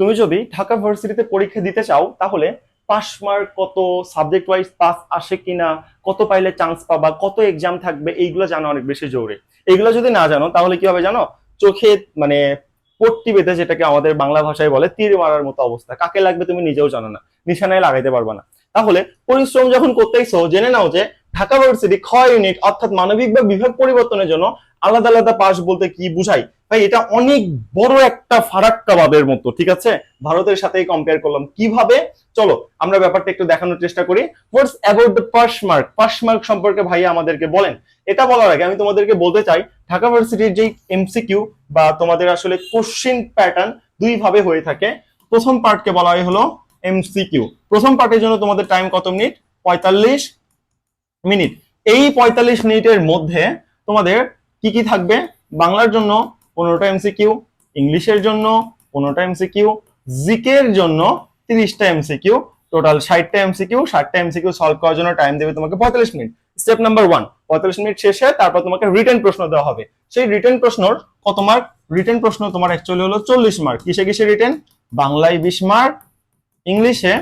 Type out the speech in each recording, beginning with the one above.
তুমি যদি ঢাকা ভার্সিটিতে পরীক্ষা দিতে চাও, তাহলে পাস মার্ক কত সাবজেক্ট ওয়াইজ পাস আসে কিনা, কত পাইলে চান্স পাবা, কত এক্সাম থাকবে, এইগুলো জানা অনেক বেশি জরুরি। এইগুলো যদি না জানো, তাহলে কি হবে জানো? চোখে মানে পট্টি বেঁধে যেটাকে আমাদের বাংলা ভাষায় বলে, তীর মারার মতো অবস্থা। কাকে লাগবে তুমি নিজেও জানো না। নিশানায় লাগাইতে পারবা না। তাহলে পরিশ্রম যখন করতেইছো, জেনে নাও যে ঢাকা ভার্সিটি খ ইউনিট, অর্থাৎ মানবিক বা বিভাগ পরিবর্তনের জন্য আলাদা আলাদা পাস বলতে কি বুঝাই? ভাই, এটা অনেক বড় একটা ফারাক্কা ভাবের মতো, ঠিক আছে? ভারতের সাথেই কম্পেয়ার করলাম। কীভাবে? চলো, আমরা ব্যাপারটা একটু দেখানোর চেষ্টা করি। What's about the pass mark mark সম্পর্কে ভাইয়া আমাদেরকে বলেন। এটা বলার আগে আমি তোমাদেরকে বলতে চাই, ঢাকা ভার্সিটির যে এমসিকিউ বা তোমাদের আসলে কোশ্চিন প্যাটার্ন দুই ভাবে হয়ে থাকে। প্রথম পার্টকে বলা হয় হলো এমসিকিউ প্রথম পার্টের জন্য তোমাদের টাইম কত মিনিট? পঁয়তাল্লিশ মিনিট। এই পঁয়তাল্লিশ মিনিটের মধ্যে তোমাদের কি কি থাকবে? বাংলার জন্য পনেরোটা এমসিকিউ ইংলিশের জন্য পনেরোটা এমসিকিউ জিকের জন্য তিরিশটা এমসিকিউ টোটাল ষাটটা এমসিকিউ ষাটটা এমসিকিউ সলভ করার জন্য টাইম দেবে তোমাকে পঁয়তাল্লিশ মিনিট। স্টেপ নাম্বার ওয়ান পঁয়তাল্লিশ মিনিট শেষে তারপর তোমাকে রিটার্ন প্রশ্ন দেওয়া হবে। সেই রিটার্ন প্রশ্নর কত মার্ক রিটার্ন প্রশ্ন তোমার অ্যাকচুয়ালি হলো চল্লিশ মার্ক কিসে কিসে রিটার্ন বাংলায় বিশ মার্ক ইংলিশে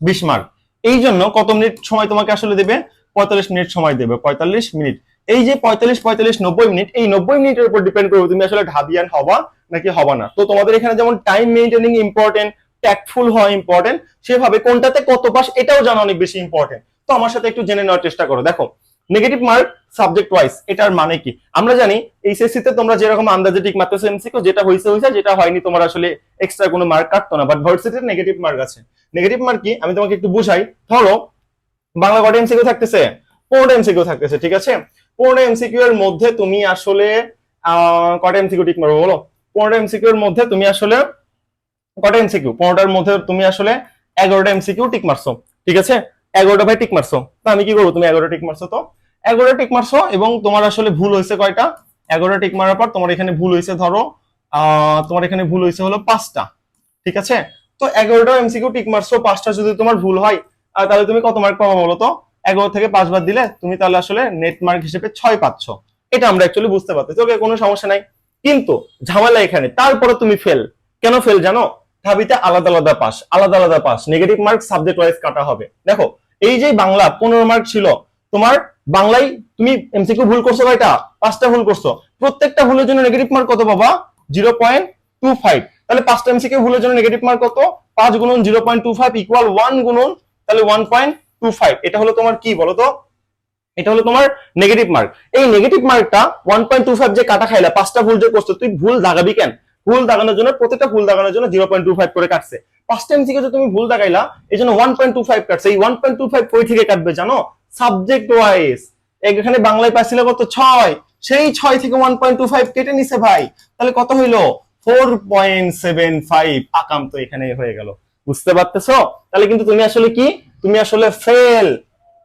বিশ মার্ক এই জন্য কত মিনিট সময় তোমাকে আসলে দেবে? পঁয়তাল্লিশ মিনিট সময় দেবে, পঁয়তাল্লিশ মিনিট। এই যে পঁয়তাল্লিশ পঁয়তাল্লিশ, নব্বই মিনিট, এই নব্বই মিনিটের উপর ডিপেন্ড করবে তুমি আসলে ঢাবিয়ান হবা নাকি হবা না। তো তোমাদের এখানে যেমন টাইম মেনটেনিং ইম্পর্টেন্ট ট্যাক্টফুল হওয়া ইম্পর্টেন্ট সেভাবে কোনটাতে কত পাস এটাও জানা অনেক বেশি ইম্পর্টেন্ট তো আমার সাথে একটু জেনে নেওয়ার চেষ্টা করো। দেখো নেগেটিভ মার্ক সাবজেক্ট ওয়াইজ এটার মানে কি? আমরা জানি এইচএসসি তে তোমরা যেরকম আন্দাজে ঠিক মাত্র এমসিকিউ যেটা হয়েছে হয়েছে যেটা হয়নি, তোমার আসলে এক্সট্রা কোনো মার্ক কাটতো না। বাট ভার্সিটির নেগেটিভ মার্ক আছে। নেগেটিভ মার্ক কি? আমি তোমাকে একটু বুঝাই। ধরো, বাংলা কটা এমসিকিউ থাকতেছে? পনেরোটা এমসিকিউ থাকতেছে, ঠিক আছে? পনেরোটা এমসিকিউ এর মধ্যে তুমি আসলে কটা এমসিকিউ ঠিক মারবো বলো? পনেরোটা এমসিকিউ এর মধ্যে তুমি আসলে কটা এমসিকিউ পনেরোটার মধ্যে তুমি আসলে এগারোটা এমসিকিউ টিক মারছো। ঠিক আছে? এগারোটা ভাই টিক মারছো। তো আমি কি করব? তুমি এগারোটা টিক মারছো তো? এগারোটা টিক মারছো এবং তোমার আসলে ভুল হয়েছে কয়টা? এগারোটা টিক মারার পর তোমার এখানে ভুল হয়েছে ধরো তোমার এখানে ভুল হয়েছে হলো পাঁচটা। ঠিক আছে? তো এগারোটা এমসিকিউ টিক মারছো, পাঁচটা যদি তোমার ভুল হয় তাহলে তুমি কত মার্ক পাবো বলো তো? এগারো থেকে পাঁচ বাদ দিলে তুমি তাহলে আসলে নেট মার্ক হিসেবে ছয় পাচ্ছ। এটা আমরা অ্যাকচুয়ালি বুঝতে পারতেছি। ওকে, কোনো সমস্যা নাই। কিন্তু ঝামেলা এখানে। তারপরে তুমি ফেল কেন ফেল জানো? ঢাবিতে আলাদা আলাদা পাস আলাদা আলাদা pass negative mark subject wise কাটা হবে। দেখো, এই যে বাংলা পনেরো মার্ক ছিল, তোমার বাংলায় তুমি এমসিকিউ ভুল করছ কয়টা? পাঁচটা ভুল করছ। প্রত্যেকটা ভুলের জন্য নেগেটিভ মার্ক কত পাবা? জিরো পয়েন্ট টু ফাইভ তাহলে পাঁচটা এমসিকিউ ভুলের জন্য নেগেটিভ মার্ক কত? পাঁচ গুণন zero point two five equal one গুণন, তাহলে ওয়ান পয়েন্ট টু ফাইভ এটা হলো তোমার কি এটা হলো তোমার নেগেটিভ মার্ক এই নেগেটিভ মার্কটা ওয়ান পয়েন্ট টু ফাইভ যে কাটা পাঁচটা ভুল যে করছ, তুই ভুল দাগাবি কেন? ভুল দাগানোর জন্য প্রত্যেকটা ভুল দাগানোর জন্য জিরো পয়েন্ট টু ফাইভ করে কাটছে। তুমি ভুল দাগাইলা, এই জন্য ওয়ান পয়েন্ট টু ফাইভ কাটছে। এই ওয়ান পয়েন্ট টু ফাইভ কই থেকে কাটবে জানো? সাবজেক্ট ওয়াইজ এখানে বাংলায় কত? ছয়। সেই ছয় থেকে ওয়ান পয়েন্ট টু ফাইভ কেটে নিছে ভাই। তাহলে কত হইল? ফোর পয়েন্ট সেভেন ফাইভ আকাম তো এখানে হয়ে গেল। বুঝতে পারতেছো? তাহলে কিন্তু তুমি আসলে কি তুমি আসলে ফেল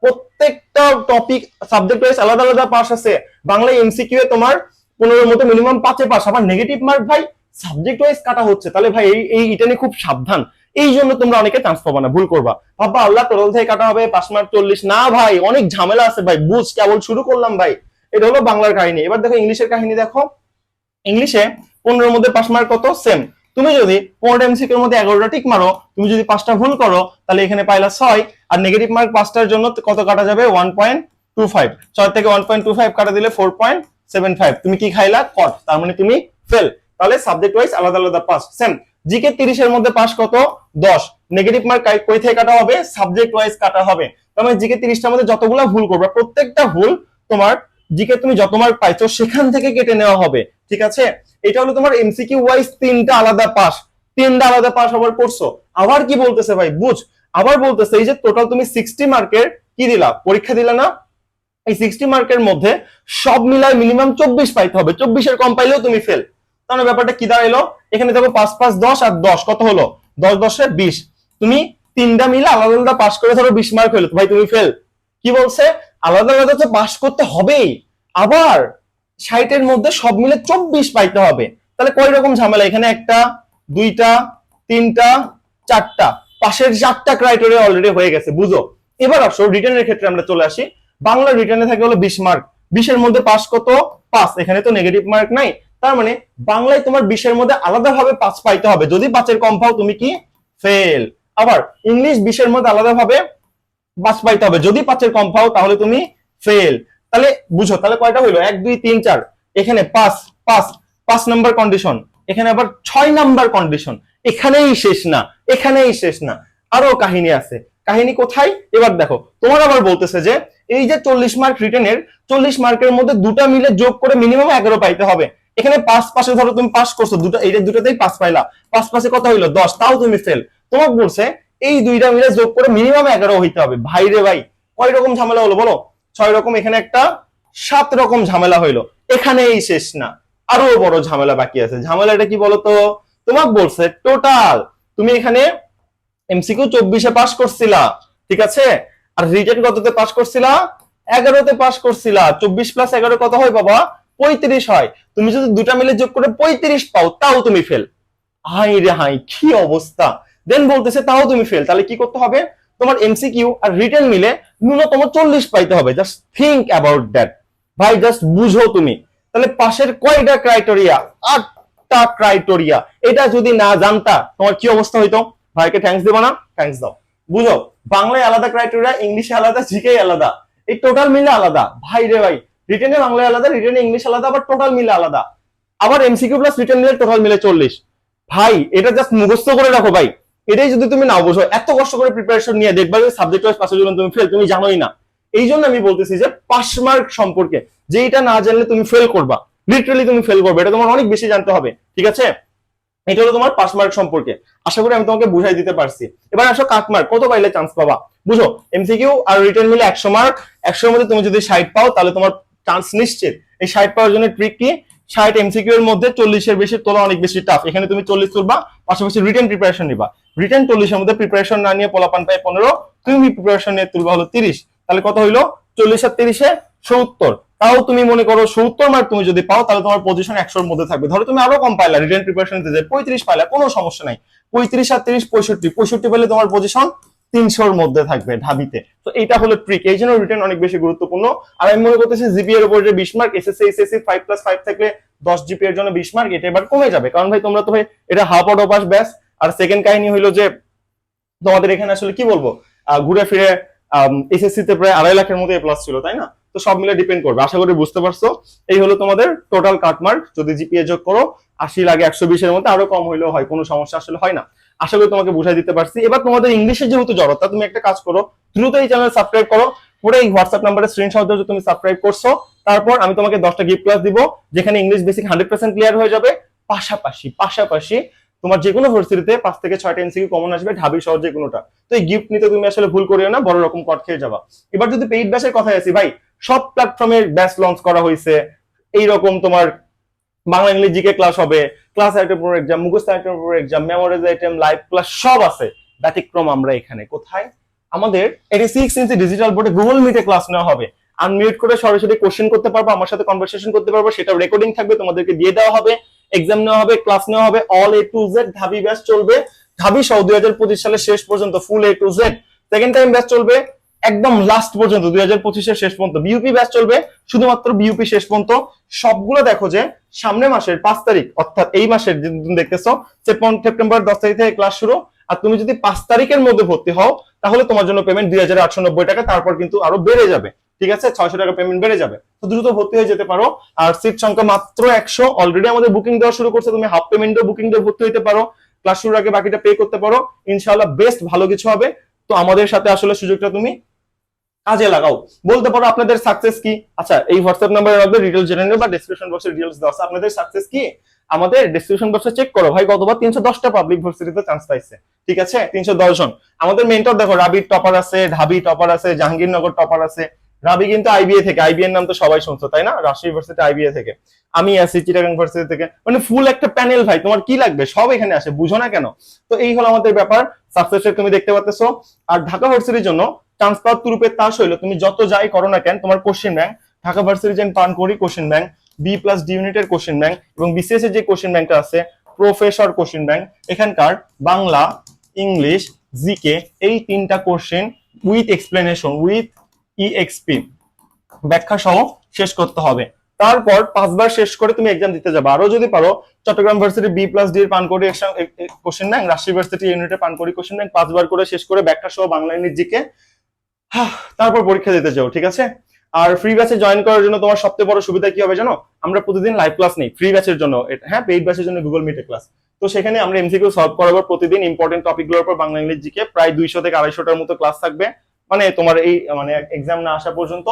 প্রত্যেকটা টপিক সাবজেক্ট ওয়াইজ আলাদা আলাদা পাস আছে। বাংলা এমসিকিউ এ তোমার পনেরোর মতো মিনিমাম পাঁচে পাস আবার নেগেটিভ মার্ক ভাই সাবজেক্ট ওয়াইজ কাটা হচ্ছে। তাহলে ভাই এই এই এটা নিয়ে খুব সাবধান। এই জন্য তোমরা অনেকে চান্স পাবা না, ভুল করবা। ভাববা, আল্লাহ টোটাল থেকে কাটা হবে, পাঁচ মার্ক চল্লিশ। না ভাই, অনেক ঝামেলা আছে ভাই, বুঝ, কেবল শুরু করলাম ভাই। এটা হলো বাংলার কাহিনী। এবার দেখো, ইংলিশের কাহিনী দেখো। ইংলিশে পনেরোর মধ্যে পাঁচ মার্ক কত? সেম তুমি যদি পনেরো এমসিকিউর মধ্যে এগারোটা টিক মারো, তুমি যদি পাঁচটা ভুল করো, তাহলে এখানে পাইলা ছয়, আর নেগেটিভ মার্ক পাঁচটার জন্য কত কাটা যাবে? ওয়ান পয়েন্ট টু ফাইভ ছয় থেকে ওয়ান পয়েন্ট টু ফাইভ কাটা দিলে ফোর পয়েন্ট সেভেন ফাইভ তুমি কি খাইলা? কট তার মানে তুমি ফেল তাহলে সাবজেক্ট ওয়াইজ আলাদা আলাদা পাস সেম জিকে তিরিশের মধ্যে পাস কত? দশ। নেগেটিভ মার্ক কই থেকে কাটা হবে? সাবজেক্ট ওয়াইজ কাটা হবে। তার মানে জিকে তিরিশটার মধ্যে যতগুলো ভুল করবে, প্রত্যেকটা ভুল তোমার জিকে তুমি যত মার্ক পাইছো, সেখান থেকে কেটে নেওয়া হবে। ঠিক আছে? এটা হলো তোমার এমসিকিউ ওয়াইজ তিনটা আলাদা পাস তিনটা আলাদা পাস আবার করছ আবার কি বলতেছে ভাই? বুঝ। আবার বলতেছে, এই যে টোটাল তুমি সিক্সটি মার্কের কি দিলা? পরীক্ষা দিলা না? এই সিক্সটি মার্কের মধ্যে সব মিলায় মিনিমাম চব্বিশ পাইতে হবে। চব্বিশের কম পাইলেও তুমি ফেল তাহলে ব্যাপারটা কি দাঁড়াইলো? এখানে দেখো পাঁচ পাঁচ, দশ আর দশ। কত হলো? দশ, দশে বিশ। তুমি তিনটা মিলে আলাদা আলাদা পাস করে ধরো বিশ মার্ক হলো। ভাই, তুমি ফেল কি বলছে? আলাদা আলাদা তো পাস করতে হবেই। আবার ষাটের মধ্যে সব মিলে চব্বিশ পাইতে হবে। তাহলে কয় রকম ঝামেলা? এখানে একটা, দুইটা, তিনটা, চারটা। পাশের চারটা ক্রাইটেরিয়া অলরেডি হয়ে গেছে, বুঝো? এবার আসো রিটার্নের ক্ষেত্রে আমরা চলে আসি। বাংলা রিটার্নে থাকে হলো বিশ মার্ক বিশের মধ্যে পাস কত? পাস এখানে তো নেগেটিভ মার্ক নাই। তার মানে বাংলায় তোমার বিশের মধ্যে আলাদাভাবে পাস পাইতে হবে। যদি পাঁচের কম পাও, তুমি কি? ফেল আবার ইংলিশ বিশের মধ্যে আলাদাভাবে পাঁচ পাইতে হবে। যদি পাঁচের কম পাও, তাহলে তুমি ফেল তাহলে বুঝো, তাহলে কয়টা হইল? এক, দুই, তিন, চার। এখানে পাঁচ পাঁচ পাঁচ নাম্বার কন্ডিশন এখানে আবার ছয় নাম্বার কন্ডিশন এখানেই শেষ না, এখানেই শেষ না। আরও কাহিনী আছে। কাহিনী কোথায়? এবার দেখো, তোমার আবার বলতেছে যে, এই যে চল্লিশ মার্ক রিটেনের চল্লিশ মার্কের মধ্যে দুটা মিলে যোগ করে মিনিমাম এগারো পাইতে হবে। এখানে পাঁচ পাশে ধরো তুমি পাস করছ, দুটো এইটা দুটাতেই পাস পাইলা। পাঁচ পাশে কত হইল? দশ, তাও তুমি ফেল তোমাকে বলছে, এই দুইটা মিলে যোগ করে মিনিমাম এগারো হইতে হবে। ভাই রে ভাই, কয় রকম ঝামেলা হলো বলো? ছয় রকম, এখানে একটা সাত রকম ঝামেলা হইল। এখানেই শেষ না। আরও বড় ঝামেলা বাকি আছে। ঝামেলাটা কি বলতো? তোমাকে বলছে টোটাল তুমি এখানে এমসিকিউ চব্বিশে পাস করছিলা, ঠিক আছে? আর রিটেন কততে পাস করছিলা? এগারোতে পাস করছিলা। চব্বিশ প্লাস এগারো কত হয় বাবা? পঁয়ত্রিশ হয়। তুমি যদি দুটা মিলে যোগ করে পঁয়ত্রিশ পাও, তাও তুমি ফেল হাই রে হাই কি অবস্থা? দেন বলতেছে, তাও তুমি ফেল তাহলে কি করতে হবে? তোমার এমসিকিউ আর রিটেন মিলে ন্যূনতম চল্লিশ পাইতে হবে। জাস্ট থিঙ্ক অ্যাবাউট দ্যাট ভাই জাস্ট বুঝো তুমি। তাহলে পাশের কয়টা ক্রাইটেরিয়া আটটা ক্রাইটেরিয়া এটা যদি না জানতা, তোমার কি অবস্থা হইতো? ভাইকে থ্যাঙ্কস দেবো না? থ্যাঙ্কস দাও। বুঝো? বাংলায় আলাদা ক্রাইটেরিয়া ইংলিশে আলাদা জিকে আলাদা। এই টোটাল মিলে আলাদা। ভাই রে ভাই রিটেনে বাংলায় আলাদা রিটেনে ইংলিশ আলাদা, আবার টোটাল মিলে আলাদা। আবার এমসিকিউ প্লাস রিটেন মিলে টোটাল মিলে চল্লিশ। ভাই, এটা জাস্ট মুখস্থ করে রাখো ভাই। এটাই যদি তুমি না বোঝো এত কষ্ট করে প্রিপারেশন নিয়ে দেখবা সাবজেক্ট ওয়াইজ পাশের জন্য তুমি ফেল তুমি জানোই না। এই জন্য আমি বলতেছি যে পাস মার্ক সম্পর্কে যে এটা না জানলে তুমি ফেল করবা। লিটারালি তুমি ফেল করবে, এটা তোমার অনেক বেশি জানতে হবে, ঠিক আছে? এটা হলো তোমার পাস মার্ক সম্পর্কে। আশা করি আমি তোমাকে বুঝাই দিতে পারছি। এবার আসো কাট মার্ক কত পাইলে চান্স পাবা? বুঝো এমসিকিউ আর রিটার্ন মিলে একশো মার্ক একশোর মধ্যে তুমি যদি ষাট পাও, তাহলে তোমার চান্স নিশ্চিত। এই ষাট পাওয়ার জন্য ট্রিক কি? ষাট এমসিকিউ এর মধ্যে চল্লিশের বেশি তোলা অনেক বেশি টাফ এখানে তুমি চল্লিশ তুলবা, পাশাপাশি রিটার্ন প্রিপারেশন নিবা। রিটার্ন চল্লিশের মধ্যে প্রিপারেশন না নিয়ে পোলাপান পায় পনেরো, তুমি প্রিপারেশন নিয়ে তুলবা হলো তিরিশ। তাহলে কত হইল? চল্লিশ আর তিরিশে সত্তর। তাও তুমি মনে করো সত্তর মার্ক তুমি যদি পাও, তাহলে তোমার পজিশন একশোর মধ্যে থাকবে। ধরো তুমি আরও কম পাইলা রিটার্ন প্রিপারেশন নিতে পঁয়ত্রিশ পাইলা, কোনো সমস্যা নাই। পঁয়ত্রিশ আর তিরিশ, পঁয়ষট্টি। পঁয়ষট্টি পেলে তোমার পজিশন তিনশোর মধ্যে থাকবে ঢাবিতে। তো এটা হলো ট্রিক এই জন্য রিটার্ন অনেক বেশি গুরুত্বপূর্ণ। আর আমি মনে করতেছি জিপি এর উপর যে বিশ mark SSC SSC five plus five থাকলে দশ জিপি এর জন্য বিশ মার্ক এটা এবার কমে যাবে। কারণ ভাই, তোমরা তো ভাই, এটা হাফ আউট অফ ব্যাস। আর সেকেন্ড কাহিনী হইল যে, তোমাদের এখানে আসলে কি বলব? ঘুরে ফিরে এসএসসি তে প্রায় আড়াই লাখের মতো এ প্লাস ছিল, তাই না? তো সব মিলে ডিপেন্ড করবে, আশা করি বুঝতে পারছ। এই হলো তোমাদের টোটাল কাটমার্ক যদি জিপিএ যোগ করো আশি লাগে একশো বিশের মধ্যে আরও কম হইলেও হয়, কোনো সমস্যা আসলে হয় না। আশা করি তোমাকে বুঝাই দিতে পারছি। এবার তোমাদের ইংলিশে যেহেতু জড়তা, তুমি একটা কাজ করো দ্রুত এই চ্যানেল সাবস্ক্রাইব করো। পরে এই হোয়াটসঅ্যাপ নাম্বারে স্ক্রিনশট দিয়ে তুমি সাবস্ক্রাইব করছ। তারপর আমি তোমাকে দশটা গিফট ক্লাস দিব, যেখানে English basic hundred percent clear হয়ে যাবে। পাশাপাশি পাশাপাশি তোমার যে কোনো ভার্সিটিতে পাঁচ থেকে ছয়টা এনসিকিউ কমন আসবে, ঢাবি সহ যে কোনোটা তো এই গিফট নিতে তুমি আসলে ভুল করিও না, বড় রকম কট খেয়ে যাবা। এবার যদি পেইড ব্যাচের কথা আসি, ভাই, সব প্ল্যাটফর্মে ব্যাচ লঞ্চ করা হয়েছে এইরকম তোমার বাংলা ইংলিশ জিকে ক্লাস হবে ক্লাস আইটেম পর এক্সাম মুখস্থ আইটেম পর exam memorize item live class সব আছে। ব্যতিক্রম আমরা এখানে। কোথায়? আমাদের এটি সিক্স ইঞ্চি ডিজিটাল বোর্ডে গুগল মিটে ক্লাস নেওয়া হবে। আনমিউট করে সরাসরি কোশ্চেন করতে পারব, আমার সাথে কনভারসেশন করতে পারব সেটা রেকর্ডিং থাকবে, তোমাদেরকে দিয়ে দেওয়া হবে। এক্সাম নেওয়া হবে ক্লাস নেওয়া হবে all A to Z Dhabi batch চলবে। ঢাবি সহ দুই হাজার পঁচিশ সালের শেষ পর্যন্ত full A to Z second time batch চলবে, একদম লাস্ট পর্যন্ত, দুই হাজার পঁচিশের শেষ পর্যন্ত। বিউপি ব্যাচ চলবে, শুধুমাত্র বিউপি শেষ পর্যন্ত। সবগুলো দেখো যে, সামনে মাসের পাঁচ তারিখ, অর্থাৎ এই মাসের দেখতেছো সেপ্টেম্বর দশ তারিখ থেকে ক্লাস শুরু। আর তুমি যদি পাঁচ তারিখের মধ্যে ভর্তি হও, তাহলে তোমার জন্য পেমেন্ট দুই হাজার আটশো নব্বই টাকা, তারপর কিন্তু আরও বেড়ে যাবে। ঠিক আছে? ছয়শো টাকা পেমেন্ট বেড়ে যাবে। তো দ্রুত ভর্তি হয়ে যেতে পারো। আর সিট সংখ্যা মাত্র একশো। অলরেডি আমাদের বুকিং দেওয়া শুরু করছে। তুমি হাফ পেমেন্টও বুকিং দিয়ে ভর্তি হতে পারো। ক্লাস শুরুর আগে বাকিটা পে করতে পারো। ইনশাআল্লাহ বেস্ট ভালো কিছু হবে। তো আমাদের সাথে আসলে সুযোগটা তুমি কাজে লাগাও। বলতে পারো আপনাদের সাকসেস কি? আচ্ছা এই হোয়াটসঅ্যাপ নাম্বারে রাখবে ডিটেলস জেনে নেবে বা ডেসক্রিপশন বক্সে ডিটেলস দেওয়া আছে। আপনাদের সাকসেস কি? আমাদের ডেসক্রিপশন বক্সে চেক করো। ভাই, গতবার তিনশো দশটা পাবলিক ভার্সিটিতে চান্স পাইছে। ঠিক আছে? তিনশো দশ জন। আমাদের মেন্টর দেখো রাবির টপার আছে, ঢাবি টপার আছে, জাহাঙ্গীরনগর টপার আছে। রাবি কিন্তু আইবিএ থেকে আইবিএ এর নাম তো সবাই শুনছো, তাই না? রাজশাহী ইউনিভার্সিটি আইবিএ থেকে। আমি আসি চিটাগাং ভার্সিটি থেকে। মানে ফুল একটা প্যানেল ভাই, তোমার কি লাগবে? সব এখানে আসে, বুঝো না কেন? তো এই হলো আমাদের ব্যাপার সাকসেস তুমি দেখতে পাচ্ছ আর ঢাকা ভার্সিটির জন্য চান্স পাওয়ার তাস হইল, তুমি যত যাই করো না কেন, তোমার কোশ্চেন ব্যাংক ঢাকা ভার্সিটি যেন পান করি question bank B plus D ইউনিটের কোশ্চেন ব্যাংক এবং বিসিএস এর যে কোশ্চেন ব্যাংকটা আছে প্রফেসর কোশ্চেন ব্যাংক এখানকার বাংলা ইংলিশ জিকে এই তিনটা question with explanation with EXP ব্যাখ্যা সহ শেষ করতে হবে। তারপর পাঁচবার শেষ করে তুমি এক্সাম দিতে যাবে। আরও যদি পারো Chattogram varsity B plus D এর পানকড়ি কোশ্চেন ব্যাংক রাজশাহী ভার্সিটি ইউনিটে পানকড়ি কোশ্চেন ব্যাংক পাঁচবার করে শেষ করে ব্যাখ্যা সহ বাংলা ইংলিশ জিকে হাহ, তারপর পরীক্ষা দিতে যাও ঠিক আছে? আর ফ্রি ব্যাচে জয়েন করার জন্য তোমার সবচেয়ে বড় সুবিধা কি হবে জানো? আমরা প্রতিদিন লাইভ ক্লাস নেই ফ্রি ব্যাচের জন্য। হ্যাঁ পেইড ব্যাচের জন্য গুগল মিটে ক্লাস তো সেখানে আমরা এমসিকিউ সলভ করাবো প্রতিদিন ইম্পর্টেন্ট টপিকগুলোর উপর বাংলা ইংলিশ জিকে প্রায় দুইশো থেকে আড়াইশোটার মতো ক্লাস থাকবে। মানে তোমার এই মানে এক্সাম না আসা পর্যন্ত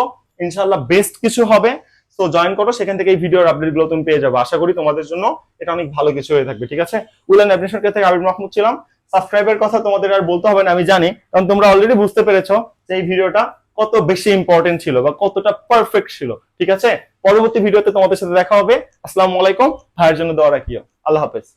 ইনশাল্লাহ বেস্ট কিছু হবে। তো জয়েন করো, সেখান থেকে এই ভিডিওর আপডেটগুলো তুমি পেয়ে যাবে। আশা করি তোমাদের জন্য এটা অনেক ভালো কিছু হয়ে থাকবে, ঠিক আছে? অ্যাডমিশন থেকে আবির মাহমুদ ছিলাম। সাবস্ক্রাইবের কথা তোমাদের আর বলতে হবে না, আমি জানি। কারণ তোমরা অলরেডি বুঝতে পেরেছ যে এই ভিডিওটা কত বেশি ইম্পর্টেন্ট ছিল বা কতটা পারফেক্ট ছিল, ঠিক আছে? পরবর্তী ভিডিওতে তোমাদের সাথে দেখা হবে। আসসালামু আলাইকুম। ভাইয়ের জন্য দোয়া রাখিও। আল্লাহ হাফেজ।